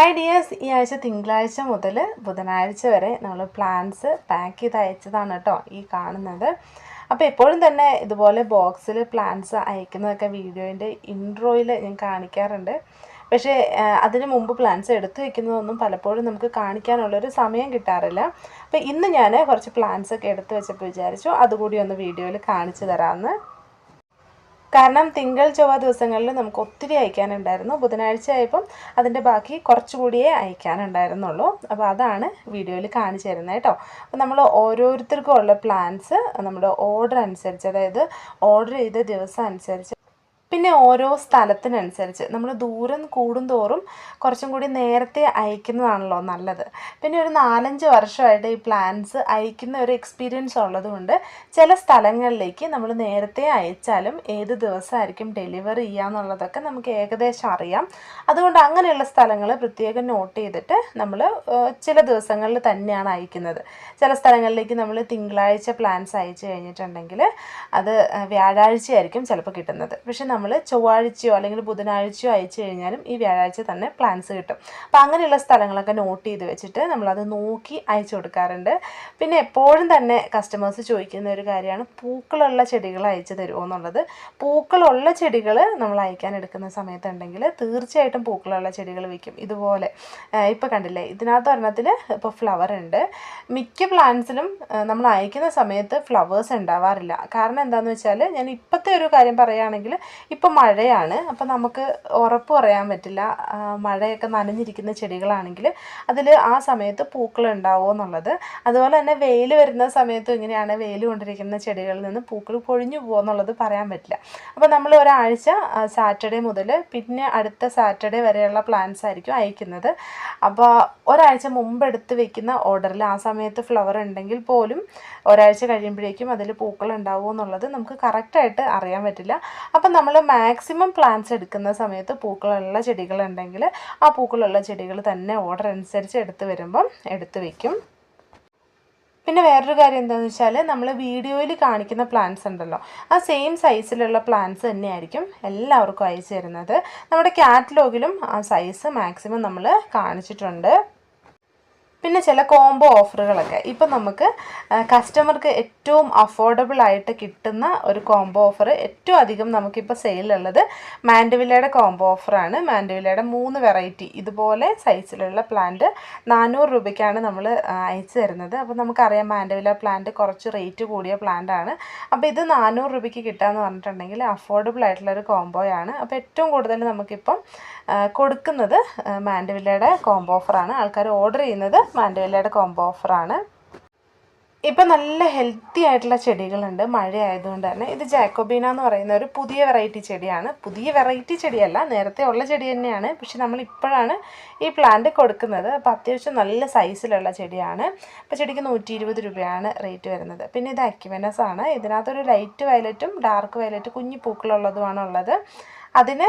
Hi dears ഈ ആഴ്ച തിങ്കളാഴ്ച മുതൽ ബുധനാഴ്ച വരെ നമ്മൾ പ്ലാൻസ് പാക്ക് ചെയ്ത് അയച്ചതാണ് കേട്ടോ ഈ കാണുന്നത്. അപ്പോൾ എപ്പോഴും തന്നെ ഇതുപോലെ ബോക്സിൽ പ്ലാൻസ് അയക്കുന്നതൊക്കെ വീഡിയോന്റെ ഇൻട്രോയിൽ ഞാൻ കാണിക്കാറുണ്ട്. പക്ഷേ അതിന് മുമ്പ് പ്ലാൻസ് എടുത്തു വെക്കുന്നതൊന്നും പലപ്പോഴും നമുക്ക് കാണിക്കാനുള്ളൊരു സമയം കിട്ടാറില്ല. അപ്പോൾ ഇന്ന് ഞാൻ കുറച്ച് പ്ലാൻസ് ഒക്കെ എടുത്തു വെച്ചപ്പോൾ വിചാരിച്ചു അതുകൂടി ഒന്ന് വീഡിയോയിൽ കാണിച്ചു തരാമെന്ന് കാരണം തിങ്കൾ ചൊവ്വ ദിവസങ്ങളിൽ നമുക്ക് ഒത്തിരി അയക്കാനുണ്ടായിരുന്നു. ബുധനാഴ്ച ആയപ്പം അതിന്റെ ബാക്കി കുറച്ചുകൂടിയേ അയക്കാനുണ്ടായിരുന്നുള്ളൂ. അപ്പോൾ അതാണ് വീഡിയോയിൽ കാണിച്ചു തരുന്നത് കേട്ടോ. അപ്പോൾ നമ്മൾ ഓരോരുത്തർക്കും ഉള്ള പ്ലാൻസ് നമ്മുടെ ഓർഡർ അനുസരിച്ച് അതായത് ഓർഡർ ചെയ്ത ദിവസം അനുസരിച്ച് പിന്നെ ഓരോ സ്ഥലത്തിനനുസരിച്ച്. നമ്മൾ ദൂരം കൂടുന്തോറും കുറച്ചും കൂടി നേരത്തെ അയക്കുന്നതാണല്ലോ നല്ലത്. പിന്നെ ഒരു നാലഞ്ച് വർഷമായിട്ട് ഈ പ്ലാൻസ് അയക്കുന്ന ഒരു എക്സ്പീരിയൻസ് ഉള്ളതുകൊണ്ട് ചില സ്ഥലങ്ങളിലേക്ക് നമ്മൾ നേരത്തെ അയച്ചാലും ഏത് ദിവസമായിരിക്കും ഡെലിവറി ചെയ്യാന്നുള്ളതൊക്കെ നമുക്ക് ഏകദേശം അറിയാം. അതുകൊണ്ട് അങ്ങനെയുള്ള സ്ഥലങ്ങൾ പ്രത്യേകം നോട്ട് ചെയ്തിട്ട് നമ്മൾ ചില ദിവസങ്ങളിൽ തന്നെയാണ് അയക്കുന്നത്. ചില സ്ഥലങ്ങളിലേക്ക് നമ്മൾ തിങ്കളാഴ്ച പ്ലാൻസ് അയച്ചു കഴിഞ്ഞിട്ടുണ്ടെങ്കിൽ അത് വ്യാഴാഴ്ചയായിരിക്കും ചിലപ്പോൾ കിട്ടുന്നത്. പക്ഷെ നമ്മൾ ചൊവ്വാഴ്ചയോ അല്ലെങ്കിൽ ബുധനാഴ്ചയോ അയച്ചു കഴിഞ്ഞാലും ഈ വ്യാഴാഴ്ച തന്നെ പ്ലാൻസ് കിട്ടും. അപ്പോൾ അങ്ങനെയുള്ള സ്ഥലങ്ങളൊക്കെ നോട്ട് ചെയ്ത് വെച്ചിട്ട് നമ്മളത് നോക്കി അയച്ചു കൊടുക്കാറുണ്ട്. പിന്നെ എപ്പോഴും തന്നെ കസ്റ്റമേഴ്സ് ചോദിക്കുന്ന ഒരു കാര്യമാണ് പൂക്കളുള്ള ചെടികൾ അയച്ചു തരുമോ എന്നുള്ളത്. പൂക്കളുള്ള ചെടികൾ നമ്മൾ അയക്കാൻ എടുക്കുന്ന സമയത്തുണ്ടെങ്കിൽ തീർച്ചയായിട്ടും പൂക്കളുള്ള ചെടികൾ വയ്ക്കും ഇതുപോലെ ഇപ്പോൾ കണ്ടില്ലേ ഇതിനകത്ത് ഒരെണ്ണത്തിൽ ഇപ്പോൾ ഫ്ലവർ ഉണ്ട്. മിക്ക പ്ലാന്റ്സിലും നമ്മൾ അയക്കുന്ന സമയത്ത് ഫ്ലവേഴ്സ് ഉണ്ടാവാറില്ല. കാരണം എന്താണെന്ന് വെച്ചാൽ ഞാൻ ഇപ്പോഴത്തെ ഒരു കാര്യം പറയുകയാണെങ്കിൽ ഇപ്പം മഴയാണ് അപ്പം നമുക്ക് ഉറപ്പ് പറയാൻ പറ്റില്ല. മഴയൊക്കെ നനഞ്ഞിരിക്കുന്ന ചെടികളാണെങ്കിൽ അതിൽ ആ സമയത്ത് പൂക്കൾ ഉണ്ടാവുമോ എന്നുള്ളത്. അതുപോലെ തന്നെ വെയിൽ വരുന്ന സമയത്തും ഇങ്ങനെയാണ് വെയിൽ കൊണ്ടിരിക്കുന്ന ചെടികളിൽ നിന്ന് പൂക്കൾ പൊഴിഞ്ഞു പോകുമോ എന്നുള്ളത് പറയാൻ പറ്റില്ല. അപ്പോൾ നമ്മൾ ഒരാഴ്ച സാറ്റർഡേ മുതൽ പിന്നെ അടുത്ത സാറ്റർഡേ വരെയുള്ള പ്ലാൻസ് ആയിരിക്കും അയക്കുന്നത്. അപ്പോൾ ഒരാഴ്ച മുമ്പ് എടുത്ത് വെക്കുന്ന ഓർഡറിൽ ആ സമയത്ത് ഫ്ലവർ ഉണ്ടെങ്കിൽ പോലും ഒരാഴ്ച കഴിയുമ്പോഴേക്കും അതിൽ പൂക്കൾ ഉണ്ടാവുമോ എന്നുള്ളത് നമുക്ക് കറക്റ്റായിട്ട് അറിയാൻ പറ്റില്ല. അപ്പം നമ്മൾ മാക്സിമം പ്ലാന്റ്സ് എടുക്കുന്ന സമയത്ത് പൂക്കളുള്ള ചെടികളുണ്ടെങ്കിൽ ആ പൂക്കളുള്ള ചെടികൾ തന്നെ ഓർഡർ അനുസരിച്ച് എടുത്ത് വരുമ്പം എടുത്ത് വയ്ക്കും പിന്നെ വേറൊരു കാര്യം എന്താണെന്ന് വെച്ചാൽ നമ്മൾ വീഡിയോയിൽ കാണിക്കുന്ന പ്ലാന്റ്സ് ഉണ്ടല്ലോ. ആ സെയിം സൈസിലുള്ള പ്ലാന്റ്സ് തന്നെയായിരിക്കും എല്ലാവർക്കും അയച്ചു തരുന്നത്. നമ്മുടെ കാറ്റലോഗിലും ആ സൈസ് മാക്സിമം നമ്മൾ കാണിച്ചിട്ടുണ്ട്. പിന്നെ ചില കോംബോ ഓഫറുകളൊക്കെ ഇപ്പം നമുക്ക് കസ്റ്റമർക്ക് ഏറ്റവും അഫോർഡബിൾ ആയിട്ട് കിട്ടുന്ന ഒരു കോംബോ ഓഫർ ഏറ്റവും അധികം നമുക്കിപ്പോൾ സെയിലുള്ളത് മാൻഡവിലയുടെ കോംബോ ഓഫറാണ് മാൻഡവിലയുടെ മൂന്ന് വെറൈറ്റി ഇതുപോലെ സൈസിലുള്ള പ്ലാന്റ് നാനൂറ് രൂപയ്ക്കാണ് നമ്മൾ അയച്ചു തരുന്നത്. അപ്പോൾ നമുക്കറിയാം മാൻഡവില പ്ലാന്റ് കുറച്ച് റേറ്റ് കൂടിയ പ്ലാന്റ് ആണ്. അപ്പോൾ ഇത് നാനൂറ് രൂപയ്ക്ക് കിട്ടാന്ന് പറഞ്ഞിട്ടുണ്ടെങ്കിൽ അഫോർഡബിൾ ആയിട്ടുള്ളൊരു കോംബോയാണ് അപ്പോൾ ഏറ്റവും കൂടുതൽ നമുക്കിപ്പം കൊടുക്കുന്നത് മാൻഡവിലയുടെ കോംബോ ഓഫറാണ് ആൾക്കാർ ഓർഡർ ചെയ്യുന്നത് മാൻഡവിലയുടെ കോംബോ ഓഫറാണ് ഇപ്പം നല്ല ഹെൽത്തി ആയിട്ടുള്ള ചെടികളുണ്ട്. മഴ ആയതുകൊണ്ട് തന്നെ. ഇത് ജാക്കോബീന എന്ന് പറയുന്ന ഒരു പുതിയ വെറൈറ്റി ചെടിയാണ്. പുതിയ വെറൈറ്റി ചെടിയല്ല നേരത്തെ ഉള്ള ചെടി തന്നെയാണ്. പക്ഷെ നമ്മൾ ഇപ്പോഴാണ് ഈ പ്ലാന്റ് കൊടുക്കുന്നത്. അപ്പോൾ അത്യാവശ്യം നല്ല സൈസിലുള്ള ചെടിയാണ്. അപ്പോൾ ചെടിക്ക് നൂറ്റി ഇരുപത് രൂപയാണ് റേറ്റ് വരുന്നത്. പിന്നെ ഇത് അക്യുമെനസ് ആണ്. ഇതിനകത്തൊരു ലൈറ്റ് വയലറ്റും ഡാർക്ക് വയലറ്റ് കുഞ്ഞു പൂക്കളുള്ളതുമാണ് ഉള്ളത്. അതിന്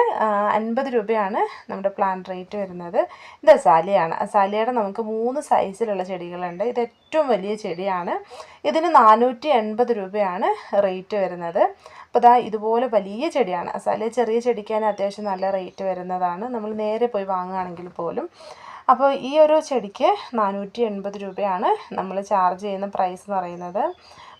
അൻപത് രൂപയാണ് നമ്മുടെ പ്ലാൻ റേറ്റ് വരുന്നത്. ഇത് അസാലിയാണ്. അസാലിയുടെ നമുക്ക് മൂന്ന് സൈസിലുള്ള ചെടികളുണ്ട്. ഇത് ഏറ്റവും വലിയ ചെടിയാണ്. ഇതിന് നാനൂറ്റി എൺപത് രൂപയാണ് റേറ്റ് വരുന്നത്. അപ്പോൾ ഇതാ ഇതുപോലെ വലിയ ചെടിയാണ്. അസാലിയ ചെറിയ ചെടിക്കാൻ അത്യാവശ്യം നല്ല റേറ്റ് വരുന്നതാണ്. നമ്മൾ നേരെ പോയി വാങ്ങുകയാണെങ്കിൽ പോലും. അപ്പോൾ ഈ ഒരു ചെടിക്ക് നാനൂറ്റി എൺപത് രൂപയാണ് നമ്മൾ ചാർജ് ചെയ്യുന്ന പ്രൈസ് എന്ന് പറയുന്നത്.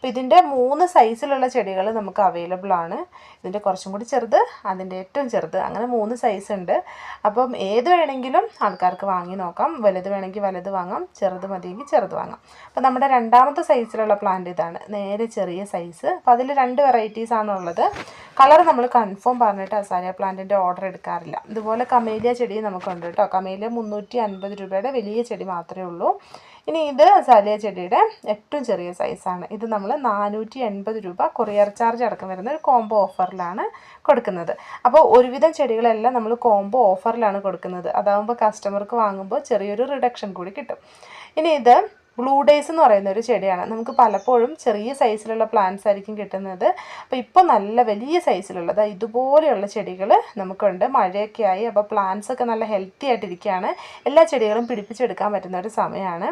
അപ്പോൾ ഇതിന്റെ മൂന്ന് സൈസിലുള്ള ചെടികൾ നമുക്ക് അവൈലബിൾ ആണ്. ഇതിന്റെ കുറച്ചും കൂടി ചെറുത് അതിന്റെ ഏറ്റവും ചെറുത്. അങ്ങനെ മൂന്ന് സൈസ് ഉണ്ട്. അപ്പം ഏത് വേണമെങ്കിലും ആൾക്കാർക്ക് വാങ്ങി നോക്കാം. വലുത് വേണമെങ്കിൽ വലുത് വാങ്ങാം. ചെറുത് മതിയെങ്കിൽ ചെറുത് വാങ്ങാം. അപ്പോൾ നമ്മുടെ രണ്ടാമത്തെ സൈസിലുള്ള പ്ലാന്റ് ഇതാണ്. നേരെ ചെറിയ സൈസ് അപ്പോൾ അതിൽ രണ്ട് വെറൈറ്റീസ് ആണുള്ളത് കളർ നമ്മൾ കൺഫേം പറഞ്ഞിട്ട് അസാരിയ പ്ലാന്റിന്റെ ഓർഡർ എടുക്കാറില്ല. ഇതുപോലെ കമേലിയ ചെടി നമുക്കുണ്ട് കേട്ടോ. കമേലിയ മുന്നൂറ്റി അൻപത് രൂപയുടെ വലിയ ചെടി മാത്രമേ ഉള്ളൂ. ഇനി ഇത് സാലിയ ചെടിയുടെ ഏറ്റവും ചെറിയ സൈസാണ് ഇത് നമ്മൾ നാനൂറ്റി എൺപത് രൂപ കൊറിയർ ചാർജ് അടക്കം വരുന്ന ഒരു കോംബോ ഓഫറിലാണ് കൊടുക്കുന്നത്. അപ്പോൾ ഒരുവിധം ചെടികളെല്ലാം നമ്മൾ കോംബോ ഓഫറിലാണ് കൊടുക്കുന്നത്. അതാകുമ്പോൾ കസ്റ്റമർക്ക് വാങ്ങുമ്പോൾ ചെറിയൊരു റിഡക്ഷൻ കൂടി കിട്ടും. ഇനി ഇത് ബ്ലൂ ഡേയ്സ് എന്ന് പറയുന്ന ഒരു ചെടിയാണ്. നമുക്ക് പലപ്പോഴും ചെറിയ സൈസിലുള്ള പ്ലാന്റ്സ് ആയിരിക്കും കിട്ടുന്നത്. അപ്പോൾ ഇപ്പോൾ നല്ല വലിയ സൈസിലുള്ളത് ഇതുപോലെയുള്ള ചെടികൾ നമുക്കുണ്ട്. മഴയൊക്കെ ആയി അപ്പോൾ പ്ലാന്റ്സ് ഒക്കെ നല്ല ഹെൽത്തി ആയിട്ടിരിക്കുകയാണ്. എല്ലാ ചെടികളും പിടിപ്പിച്ചെടുക്കാൻ പറ്റുന്ന ഒരു സമയമാണ്.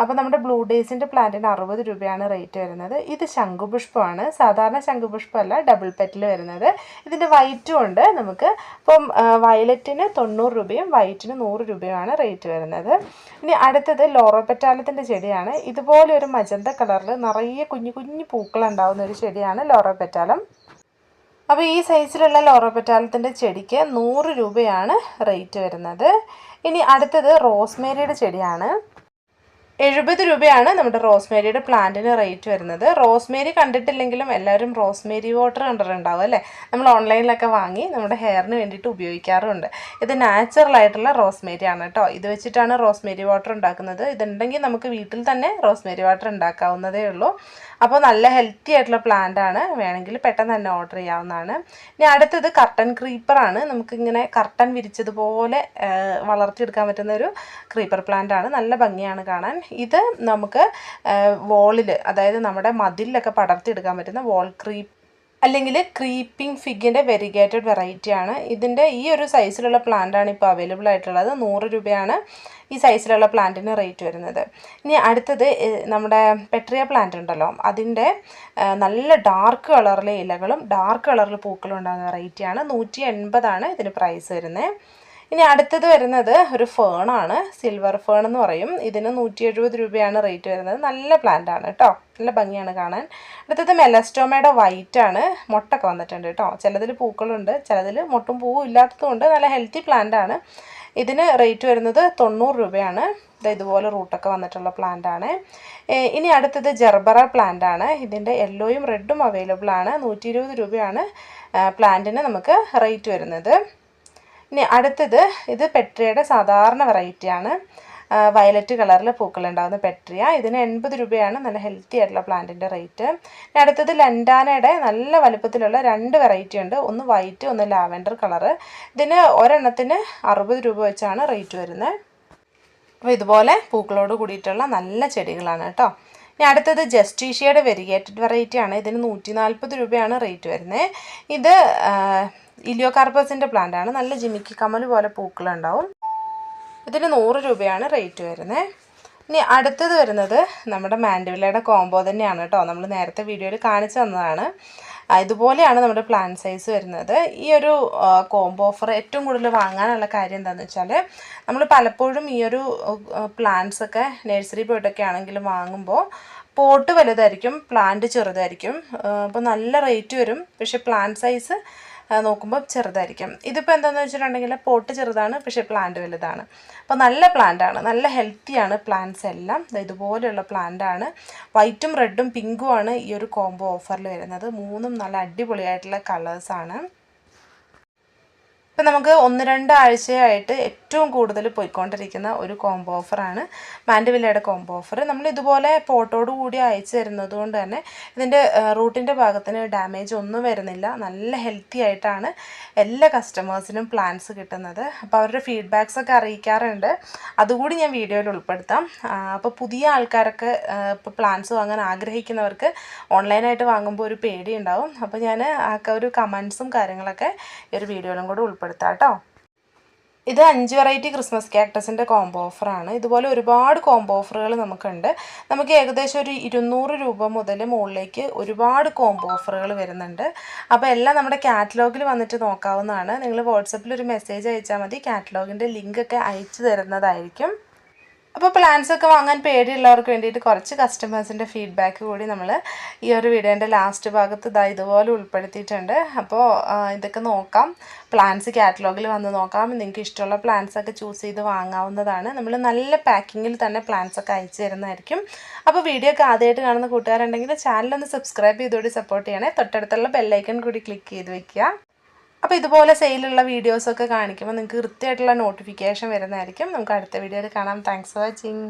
അപ്പോൾ നമ്മുടെ ബ്ലൂ ഡേയ്സിന്റെ പ്ലാന്റിന് അറുപത് രൂപയാണ് റേറ്റ് വരുന്നത്. ഇത് ശംഖുപുഷ്പമാണ്. സാധാരണ ശംഖുപുഷ്പമല്ല ഡബിൾ പെറ്റിൽ വരുന്നത്. ഇതിന്റെ വൈറ്റും ഉണ്ട്. നമുക്ക് ഇപ്പം വയലറ്റിന് തൊണ്ണൂറ് രൂപയും വൈറ്റിന് നൂറ് രൂപയുമാണ് റേറ്റ് വരുന്നത്. ഇനി അടുത്തത് ലോറോപെറ്റാലത്തിന്റെ ചെടിയാണ്. ഇതുപോലെ ഒരു മജന്ത കളറിൽ നിറയെ കുഞ്ഞു കുഞ്ഞു പൂക്കളുണ്ടാവുന്ന ഒരു ചെടിയാണ് ലോറോപെറ്റാലം അപ്പോൾ ഈ സൈസിലുള്ള ലോറോപെറ്റാലത്തിന്റെ ചെടിക്ക് നൂറ് രൂപയാണ് റേറ്റ് വരുന്നത്. ഇനി അടുത്തത് റോസ്മേരിയുടെ ചെടിയാണ്. എഴുപത് രൂപയാണ് നമ്മുടെ റോസ്മേരിയുടെ പ്ലാന്റിന് റേറ്റ് വരുന്നത്. റോസ്മേരി കണ്ടിട്ടില്ലെങ്കിലും എല്ലാവരും റോസ്മേരി വാട്ടർ കണ്ടിട്ടുണ്ടാവും അല്ലേ? നമ്മൾ ഓൺലൈനിലൊക്കെ വാങ്ങി നമ്മുടെ ഹെയറിന് വേണ്ടിയിട്ട് ഉപയോഗിക്കാറുണ്ട്. ഇത് നാച്ചുറൽ ആയിട്ടുള്ള റോസ്മേരി ആണ് കേട്ടോ. ഇത് വെച്ചിട്ടാണ് റോസ്മേരി വാട്ടർ ഉണ്ടാക്കുന്നത്. ഇതുണ്ടെങ്കിൽ നമുക്ക് വീട്ടിൽ തന്നെ റോസ്മേരി വാട്ടർ ഉണ്ടാക്കാവുന്നതേ ഉള്ളൂ. അപ്പോൾ നല്ല ഹെൽത്തി ആയിട്ടുള്ള പ്ലാന്റ് ആണ്. വേണമെങ്കിൽ പെട്ടെന്ന് തന്നെ ഓർഡർ ചെയ്യാവുന്നതാണ്. ഇനി അടുത്തത് കർട്ടൻ ക്രീപ്പറാണ് നമുക്കിങ്ങനെ കർട്ടൻ വിരിച്ചതുപോലെ വളർത്തിയെടുക്കാൻ പറ്റുന്ന ഒരു ക്രീപ്പർ പ്ലാന്റ് ആണ്. നല്ല ഭംഗിയാണ് കാണാൻ. ഇത് നമുക്ക് വോളിൽ അതായത് നമ്മുടെ മതിലിലൊക്കെ പടർത്തിയെടുക്കാൻ പറ്റുന്ന വോൾ ക്രീപ്പ് അല്ലെങ്കിൽ ക്രീപ്പിംഗ് ഫിഗിന്റെ വെരിഗേറ്റഡ് വെറൈറ്റി ആണ്. ഇതിന്റെ ഈ ഒരു സൈസിലുള്ള പ്ലാന്റ് ആണ് ഇപ്പോൾ അവൈലബിൾ ആയിട്ടുള്ളത്. നൂറ് രൂപയാണ് ഈ സൈസിലുള്ള പ്ലാന്റിന് റേറ്റ് വരുന്നത്. ഇനി അടുത്തത് നമ്മുടെ പെട്രിയ പ്ലാന്റ് ഉണ്ടല്ലോ. അതിന്റെ നല്ല ഡാർക്ക് കളറിലെ ഇലകളും ഡാർക്ക് കളറിൽ പൂക്കളും ഉണ്ടാകുന്ന റേറ്റിയാണ് നൂറ്റി എൺപതാണ് ഇതിന് പ്രൈസ് വരുന്നത്. ഇനി അടുത്തത് വരുന്നത് ഒരു ഫേണാണ് സിൽവർ ഫേൺ എന്ന് പറയും. ഇതിന് നൂറ്റി എഴുപത് രൂപയാണ് റേറ്റ് വരുന്നത്. നല്ല പ്ലാന്റ് ആണ് കേട്ടോ നല്ല ഭംഗിയാണ് കാണാൻ. അടുത്തത് മെലസ്റ്റോമയുടെ വൈറ്റ് ആണ്. മുട്ടൊക്കെ വന്നിട്ടുണ്ട് കേട്ടോ ചിലതിൽ പൂക്കളുണ്ട് ചിലതിൽ മുട്ടും പൂവും ഇല്ലാത്തതുകൊണ്ട് നല്ല ഹെൽത്തി പ്ലാന്റ് ആണ്. ഇതിന് റേറ്റ് വരുന്നത് തൊണ്ണൂറ് രൂപയാണ്. ഇതുപോലെ റൂട്ടൊക്കെ വന്നിട്ടുള്ള പ്ലാന്റ് ആണ്. ഇനി അടുത്തത് ജെർബറ പ്ലാന്റ് ആണ്. ഇതിന്റെ യെല്ലോയും റെഡും അവൈലബിൾ ആണ്. നൂറ്റി രൂപയാണ് പ്ലാന്റിന് നമുക്ക് റേറ്റ് വരുന്നത്. ഇനി അടുത്തത് ഇത് പെട്രിയയുടെ സാധാരണ വെറൈറ്റിയാണ് വയലറ്റ് കളറിൽ പൂക്കളുണ്ടാകുന്ന പെട്രിയ. ഇതിന് എൺപത് രൂപയാണ് നല്ല ഹെൽത്തി ആയിട്ടുള്ള പ്ലാന്റിന്റെ റേറ്റ് അടുത്തത് ലൻഡാനയുടെ നല്ല വലുപ്പത്തിലുള്ള രണ്ട് വെറൈറ്റി ഉണ്ട്. ഒന്ന് വൈറ്റ് ഒന്ന് ലാവൻഡർ കളറ് ഇതിന് ഒരെണ്ണത്തിന് അറുപത് രൂപ വെച്ചാണ് റേറ്റ് വരുന്നത് അപ്പോൾ ഇതുപോലെ പൂക്കളോട് കൂടിയിട്ടുള്ള നല്ല ചെടികളാണ് കേട്ടോ. ഇനി അടുത്തത് ജസ്റ്റീഷ്യയുടെ വെരിഗേറ്റഡ് വെറൈറ്റിയാണ് ഇതിന് നൂറ്റി നാൽപ്പത് രൂപയാണ് റേറ്റ് വരുന്നത് ഇത് ഇലിയോകാർപ്പസിന്റെ പ്ലാന്റ് ആണ് നല്ല ജിമിക്കി കമൽ പോലെ പൂക്കളുണ്ടാവും. ഇതിന് നൂറ് രൂപയാണ് റേറ്റ് വരുന്നത് ഇനി അടുത്തത് വരുന്നത് നമ്മുടെ മാൻഡുവിലയുടെ കോംബോ തന്നെയാണ് കേട്ടോ. നമ്മൾ നേരത്തെ വീഡിയോയിൽ കാണിച്ചു തന്നതാണ്. ഇതുപോലെയാണ് നമ്മുടെ പ്ലാൻ സൈസ് വരുന്നത്. ഈ ഒരു കോംബോ ഓഫർ ഏറ്റവും കൂടുതൽ വാങ്ങാനുള്ള കാര്യം എന്താണെന്ന് വെച്ചാൽ നമ്മൾ പലപ്പോഴും ഈ ഒരു പ്ലാന്റ്സ് ഒക്കെ നഴ്സറി പോയിട്ടൊക്കെ ആണെങ്കിലും വാങ്ങുമ്പോൾ പോട്ട് വലുതായിരിക്കും പ്ലാന്റ് ചെറുതായിരിക്കും. അപ്പോൾ നല്ല റേറ്റ് വരും. പക്ഷേ പ്ലാന്റ് സൈസ് നോക്കുമ്പോൾ ചെറുതായിരിക്കും. ഇതിപ്പോൾ എന്താണെന്ന് വെച്ചിട്ടുണ്ടെങ്കിൽ പോട്ട് ചെറുതാണ് പക്ഷേ പ്ലാന്റ് വലുതാണ്. അപ്പോൾ നല്ല പ്ലാന്റാണ് നല്ല ഹെൽത്തിയാണ് പ്ലാന്റ്സ് എല്ലാം. ഇതുപോലെയുള്ള പ്ലാന്റാണ് വൈറ്റും റെഡും പിങ്കും ആണ് ഈ ഒരു കോംബോ ഓഫറിൽ വരുന്നത്. മൂന്നും നല്ല അടിപൊളിയായിട്ടുള്ള കളേഴ്സാണ് ഇപ്പം നമുക്ക് ഒന്ന് രണ്ടാഴ്ചയായിട്ട് ഏറ്റവും കൂടുതൽ പോയിക്കൊണ്ടിരിക്കുന്ന ഒരു കോംബോ ഓഫറാണ് മാൻഡവില്ലയുടെ കോംബോ ഓഫർ നമ്മൾ ഇതുപോലെ പോട്ടോട് കൂടി അയച്ചു തരുന്നത് കൊണ്ട് തന്നെ ഇതിന്റെ റൂട്ടിന്റെ ഭാഗത്തിന് ഡാമേജ് ഒന്നും വരുന്നില്ല. നല്ല ഹെൽത്തി ആയിട്ടാണ് എല്ലാ കസ്റ്റമേഴ്സിനും പ്ലാൻസ് കിട്ടുന്നത്. അപ്പോൾ അവരുടെ ഫീഡ്ബാക്സ് ഒക്കെ അറിയിക്കാറുണ്ട്. അതുകൂടി ഞാൻ വീഡിയോയിൽ ഉൾപ്പെടുത്താം. അപ്പോൾ പുതിയ ആൾക്കാരൊക്കെ ഇപ്പോൾ പ്ലാൻസ് വാങ്ങാൻ ആഗ്രഹിക്കുന്നവർക്ക് ഓൺലൈനായിട്ട് വാങ്ങുമ്പോൾ ഒരു പേടി ഉണ്ടാവും അപ്പോൾ ഞാൻ ആ ഒരു കമൻസും കാര്യങ്ങളൊക്കെ ഈ ഒരു വീഡിയോയിലും കൂടെ ഉൾപ്പെടുത്താം. കേട്ടോ ഇത് അഞ്ച് വെറൈറ്റി ക്രിസ്മസ് ക്യാക്ടസിന്റെ കോംബോ ഓഫറാണ് ഇതുപോലെ ഒരുപാട് കോംബോ ഓഫറുകൾ നമുക്കുണ്ട്. നമുക്ക് ഏകദേശം ഒരു ഇരുന്നൂറ് രൂപ മുതൽ മുകളിലേക്ക് ഒരുപാട് കോംബോ ഓഫറുകൾ വരുന്നുണ്ട്. അപ്പോൾ എല്ലാം നമ്മുടെ കാറ്റലോഗിൽ വന്നിട്ട് നോക്കാവുന്നതാണ്. നിങ്ങൾ വാട്സപ്പിൽ ഒരു മെസ്സേജ് അയച്ചാൽ മതി. കാറ്റലോഗിന്റെ ലിങ്കൊക്കെ അയച്ചു തരുന്നതായിരിക്കും. അപ്പോൾ പ്ലാൻസ് ഒക്കെ വാങ്ങാൻ പേടിയുള്ളവർക്ക് വേണ്ടിയിട്ട് കുറച്ച് കസ്റ്റമേഴ്സിന്റെ ഫീഡ്ബാക്ക് കൂടി നമ്മൾ ഈ ഒരു വീഡിയോന്റെ ലാസ്റ്റ് ഭാഗത്ത് ഇതാ ഇതുപോലെ ഉൾപ്പെടുത്തിയിട്ടുണ്ട്. അപ്പോൾ ഇതൊക്കെ നോക്കാം. പ്ലാൻസ് കാറ്റലോഗിൽ വന്ന് നോക്കാം. നിങ്ങൾക്ക് ഇഷ്ടമുള്ള പ്ലാൻസ് ഒക്കെ ചൂസ് ചെയ്ത് വാങ്ങാവുന്നതാണ്. നമ്മൾ നല്ല പാക്കിങ്ങിൽ തന്നെ പ്ലാൻസ് ഒക്കെ അയച്ചു തരുന്നതായിരിക്കും. അപ്പോൾ വീഡിയോ ഒക്കെ ആദ്യമായിട്ട് കാണുന്ന കൂട്ടുകാരുണ്ടെങ്കിൽ ചാനലൊന്ന് സബ്സ്ക്രൈബ് ചെയ്തുകൂടി സപ്പോർട്ട് ചെയ്യണേ. തൊട്ടടുത്തുള്ള ബെല്ലൈക്കൺ കൂടി ക്ലിക്ക് ചെയ്ത് വെക്കുക. അപ്പോൾ ഇതുപോലെ സെയിലുള്ള വീഡിയോസൊക്കെ കാണിക്കുമ്പോൾ നിങ്ങൾക്ക് കൃത്യമായിട്ടുള്ള നോട്ടിഫിക്കേഷൻ വരുന്നതായിരിക്കും. നമുക്ക് അടുത്ത വീഡിയോയിൽ കാണാം. Thanks for watching